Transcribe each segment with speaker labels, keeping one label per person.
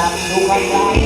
Speaker 1: ดังดูกำลัง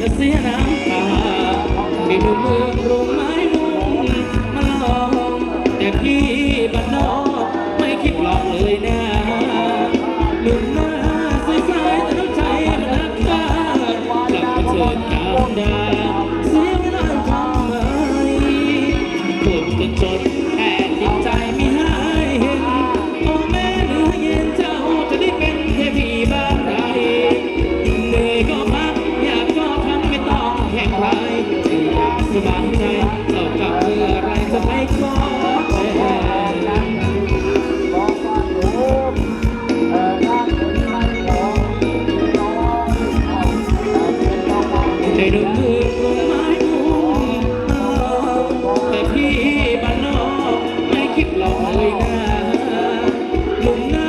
Speaker 1: จะเสียน้ำตา
Speaker 2: ในเมืองรุ่
Speaker 3: ง một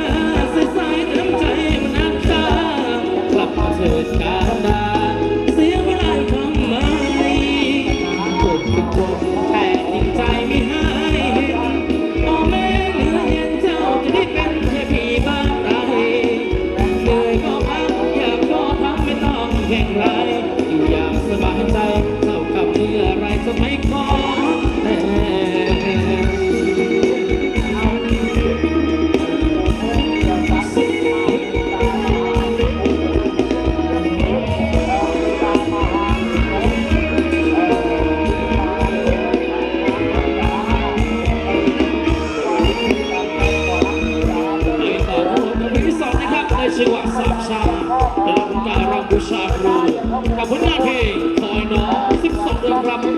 Speaker 3: আমরা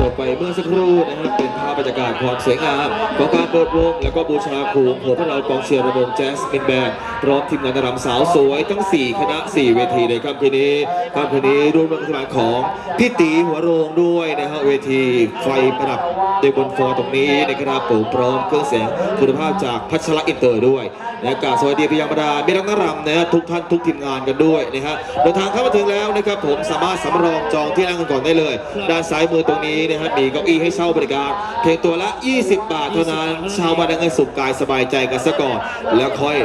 Speaker 3: จบไปเมื่อสักครู่นะครับเป็นภาพบรรยากาศความสวยงามของการเปิดวงแล้วก็บูชาครูของพวกเรากองเชียร์ระบงแจ๊สมินแบนด์พร้อมทีมงานนรำสาวสวยทั้ง 4 คณะ 4 เวทีในค่ำคืนนี้ค่บคืนนี้ร่วมกันาของพี่ตีหัวโรงด้วยนะฮะเวทีไฟประดับในบนฟอร์ตรงนี้ในะครับผมพร้อมเครื่องเสียงคุณภาพจากพัชระอินเตอร์ด้วยและกราบสวัสดีพยามดาเมรักนรำนะฮะทุกท่านทุกทีมงานกันด้วยนะฮะเดินทางเข้ามาถึงแล้วนะครับผมสามารถสำรองจองที่นั่งกันก่อนได้เลย ด้านซ้ายมือตรงนี้นะฮะมีเก้าอี้ให้เช่าบริการเพียงตัวละ 20 บาทเท่านั้นเชาวบ้านได้เงินสุขกายสบายใจกันซะก่อน แล้วค่อย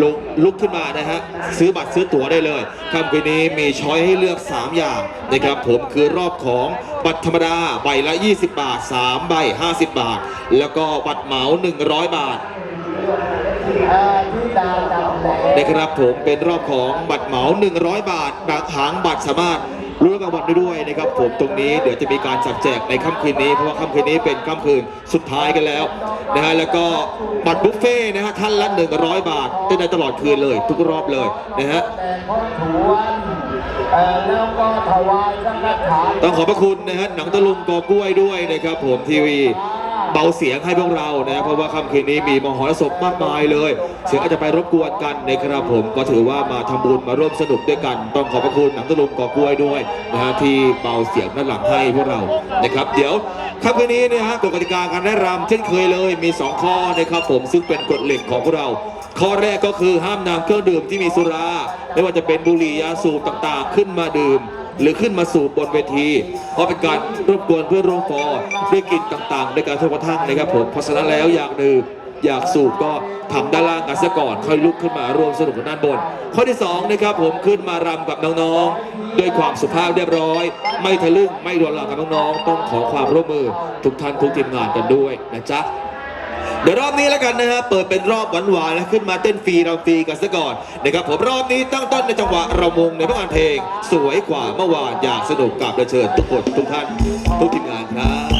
Speaker 3: ลุกลุกขึ้นมานะฮะซื้อบัตรซื้อตั๋วได้เลยค่ำคืนนี้มีช้อยให้เลือก 3 อย่างนะครับผมคือรอบของบัตรธรรมดาใบละ 20 บาท 3 ใบ 50 บาท แล้วก็บัตรเหมา 100 บาท
Speaker 1: เอ่อที่ดาวจำแหน
Speaker 3: นะครับผมเป็นรอบของบัตรเหมา 100 บาทบางหางบัตรสามารถรู้รางวัลได้ด้วยนะครับผมตรงนี้เดี๋ยวจะมีการจับแจกในค่ำคืนนี้เพราะว่าค่ำคืนนี้เป็นค่ำคืนสุดท้ายกันแล้วนะฮะแล้วก็บัตรบุฟเฟ่ต์นะฮะท่านละ 100 บาทได้ตลอดคืนเลย ทุกรอบเลยนะฮะ
Speaker 1: แต่พ่อถวนเอ่อแล้วก็ถวายสังฆทาน
Speaker 3: ต้องขอบพระคุณนะฮะหนังตะลุงกอกล้วยด้วยนะครับผมทีวี เบาเสียงให้พวกเรานะเพราะว่าค่ำคืนนี้มีมหรสพมากมายเลย เสียงอาจจะไปรบกวนกันนะครับผมก็ถือว่ามาทำบุญมาร่วมสนุกด้วยกัน ต้องขอบพระคุณหนังตะลุงกอกล้วยด้วยนะฮะที่เบาเสียงด้านหลังให้พวกเรานะครับ เดี๋ยวค่ำคืนนี้เนี่ยฮะกฎกติกาการได้รำเช่นเคยเลยมี 2 ข้อนะครับผมซึ่งเป็นกฎเหล็กของพวกเรา ข้อแรกก็คือห้ามนำเครื่องดื่มที่มีสุรา ไม่ว่าจะเป็นบุหรี่ยาสูบต่างๆ ขึ้นมาดื่ม หรือขึ้นมาสูบบนเวที เพราะเป็นการรบกวนเพื่อนร่วมฟอร์ด้วยกลิ่นต่างๆ ในการทุกระทั่งนะครับผมเพราะฉะนั้นแล้วอยากดื่มอยากสูบก็ทำด้านล่างกันซะก่อน ค่อยลุกขึ้นมาร่วมสนุกกันด้านบน ข้อที่สองนะครับผมขึ้นมารำกับน้องๆด้วยความสุภาพเรียบร้อย ไม่ทะลึ่งไม่โดนหลอกกับน้องๆต้องขอความร่วมมือทุกท่านทุกทีมงานกันด้วยนะจ๊ะ เดี๋ยวรอบนี้แล้วกันนะฮะเปิดเป็นรอบหวานๆแล้วขึ้นมาเต้นฟรีเราฟรีกันซะก่อนนะครับผมรอบนี้ตั้งต้นในจังหวะเรามงในพระงานเพลง สวยกว่าเมื่อวานอยากสนุกกับเชิญทุกคนทุกท่านทุกทีมงานครับ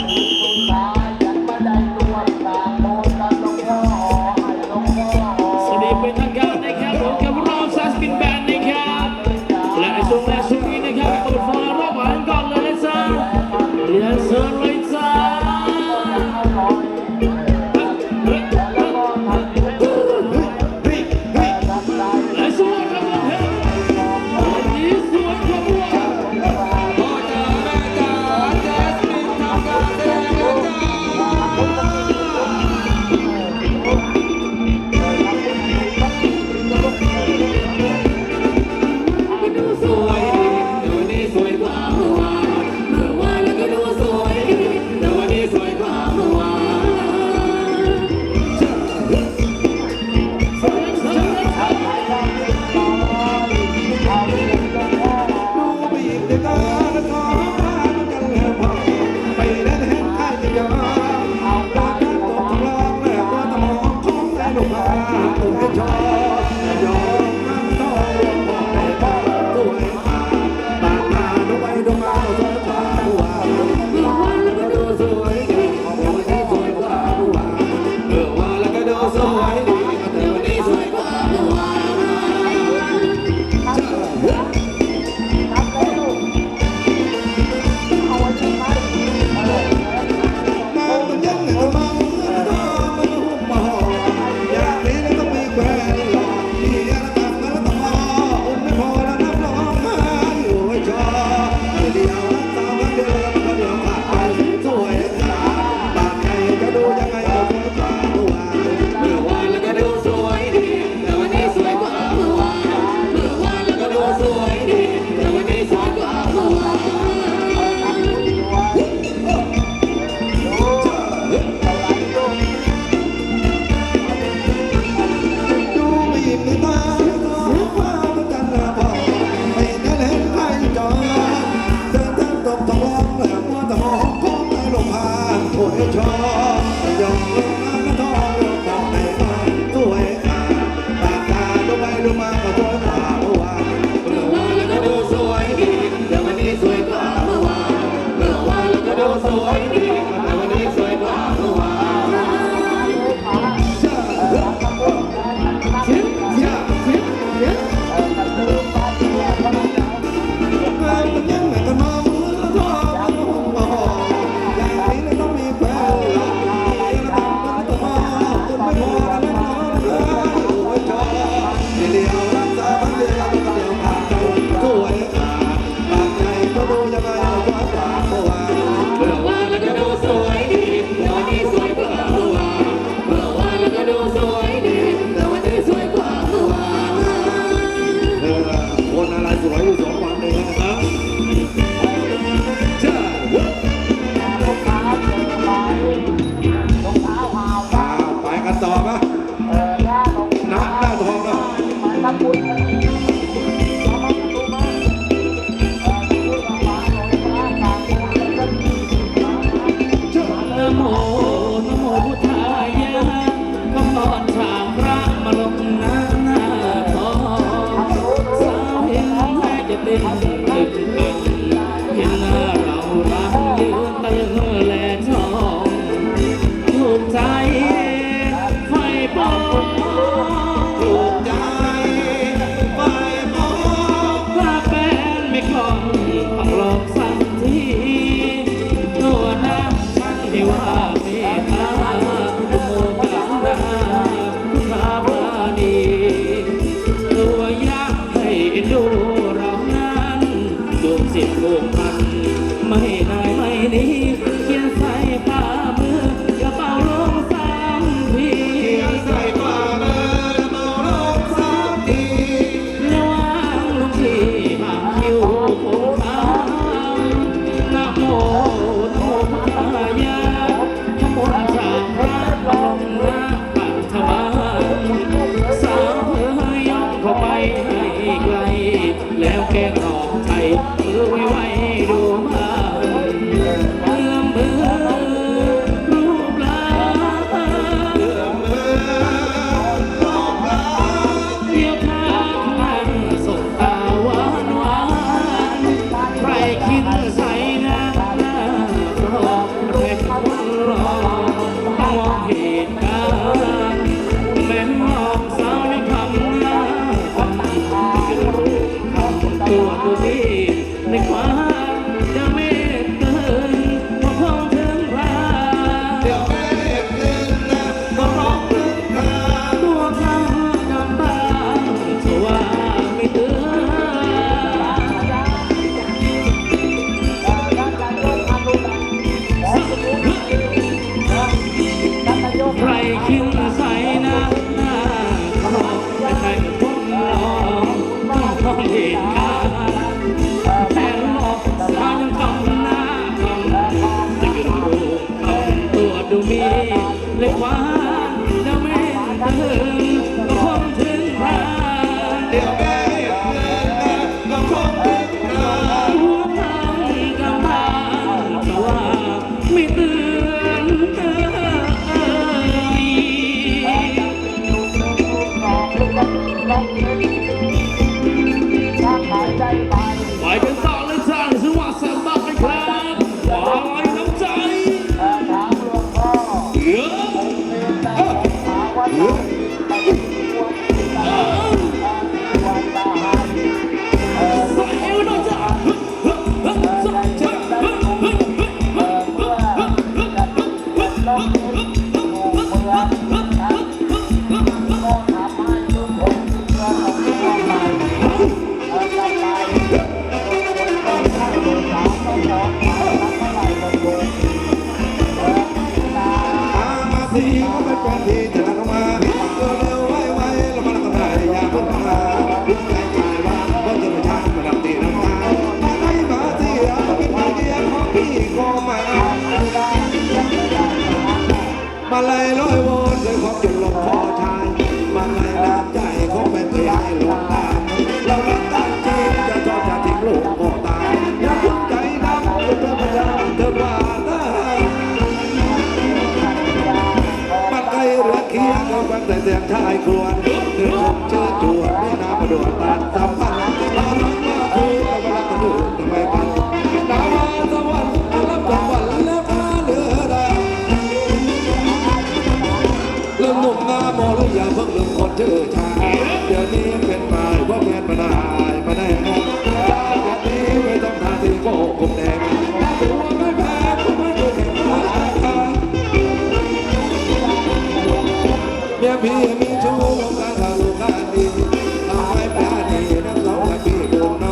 Speaker 3: ี่
Speaker 1: ก็มามา
Speaker 2: เลยร้อยวอนด้วยค
Speaker 3: วามจุด
Speaker 1: ลงคอทายมาเลยน้ำใจของ
Speaker 4: แม่เท
Speaker 1: ให้หลงตาเราลักตั้งใจจะ
Speaker 4: จอดจะทิ้งลูกก็ตายอย่าพึ่งใจดำอย่าเธอมาจำเธอว่าได้ปัไกลเรือเคียงเอาฟังแต่แตยงชายครวญเธอชมเชิดชวนไม่น่าประดวนตัดสัมผั พี่มีชู้กันทะลุกันดีตายปลาดีนักเล่ากับพี่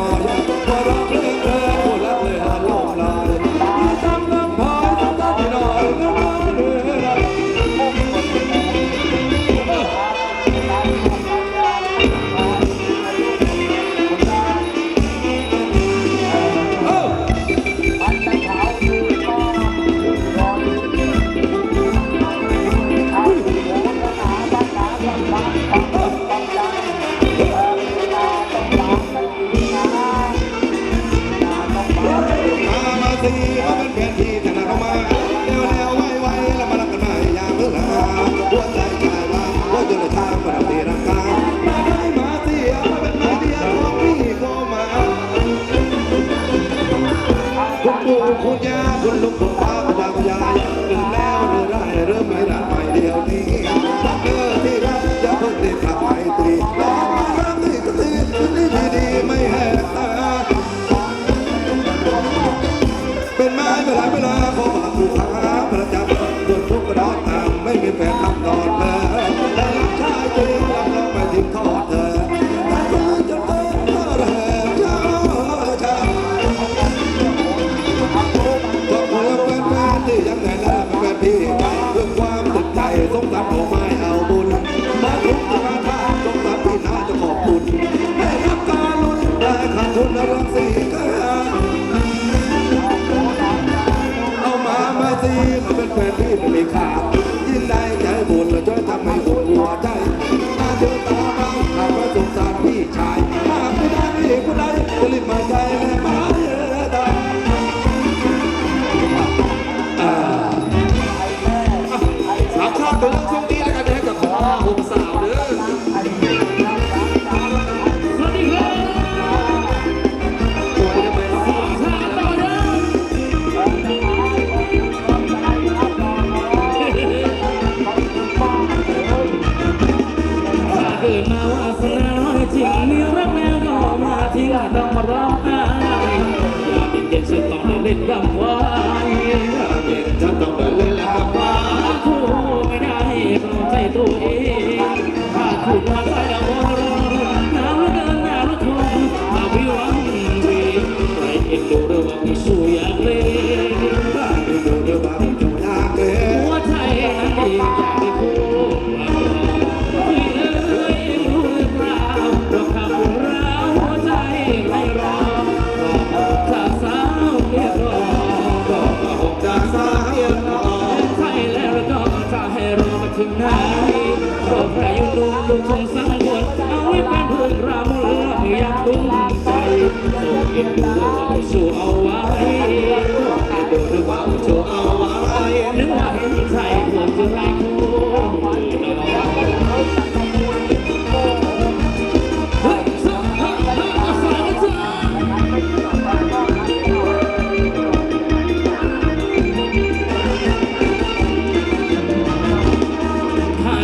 Speaker 4: เราจะทำให้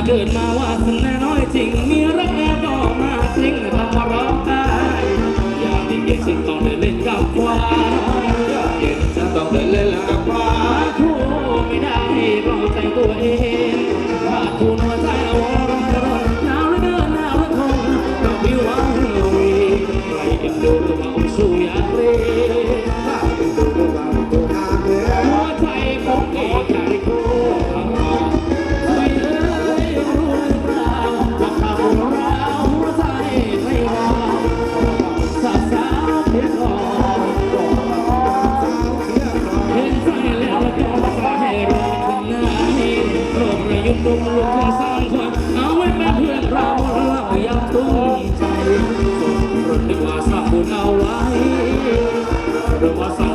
Speaker 4: เกิดมาว่า
Speaker 3: สนแน่น้อ
Speaker 2: ยจริง มีรักแอก็มาจริงทำมาร้องได้อยากที่เก่ง
Speaker 3: ฉันต้องเดินเล่นกับ
Speaker 2: ควายอยากเก่งฉันต้องเดิ
Speaker 4: นเล่นกับควายทู่ไม่ได้ลองแต่งตัวเองถ้าทู่นหัวใจเอา
Speaker 1: ไว้ Namaste.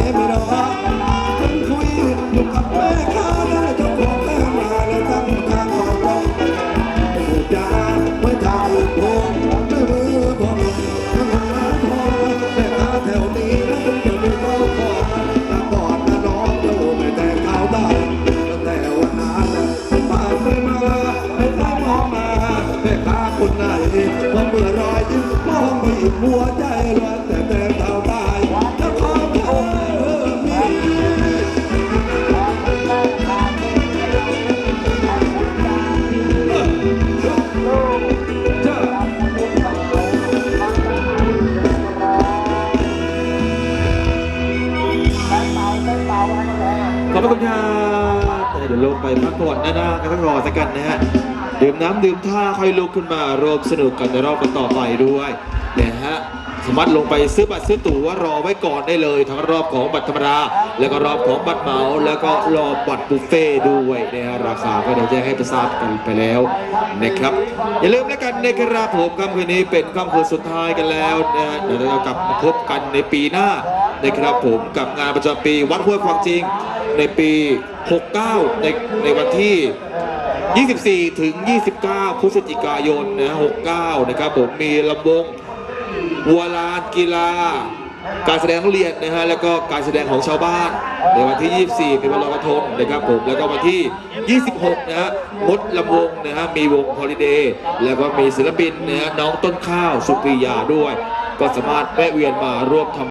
Speaker 3: Give am in พักผ่อนหน้าๆกันต้องรอสักกันนะฮะดื่มน้ำดื่มท่าค่อยลุกขึ้นมารวมสนุกกันในรอบต่อไปด้วยนะฮะสามารถลงไปซื้อบัตรซื้อตั๋วรอไว้ก่อนได้เลย ทั้งรอบของบัตรธรรมดาแล้วก็รอบของบัตรเหมาแล้วก็รอบบัตรบุฟเฟ่ด้วยนะฮะราคาก็เดี๋ยวแจ้งให้ประทราบกันไปแล้วนะครับอย่าลืมแล้วกันนะครับผมค่ำคืนนี้เป็นค่ำคืนสุดท้ายกันแล้วนะฮะเดี๋ยวเรากลับมาพบกันในปีหน้านะครับผมกับงานประจำปีวัดห้วยความจริงในปี69 ในในวันที่ 24 ถึง 29 พฤศจิกายนนะ69 นะครับผมมีลำวงวัวลานกีฬา การแสดงนักเรียนนะฮะแล้วก็การแสดงของชาวบ้าน ในวันที่ 24 เป็นวันลอยกระทงนะครับผมแล้วก็วันที่ 26 นะฮะมดลำวงนะฮะมีวงฮอลิเดย์แล้วก็มีศิลปินนะฮะน้องต้นข้าวสุปรียาด้วย ก็สามารถแวะเวียนมาร่วมทำ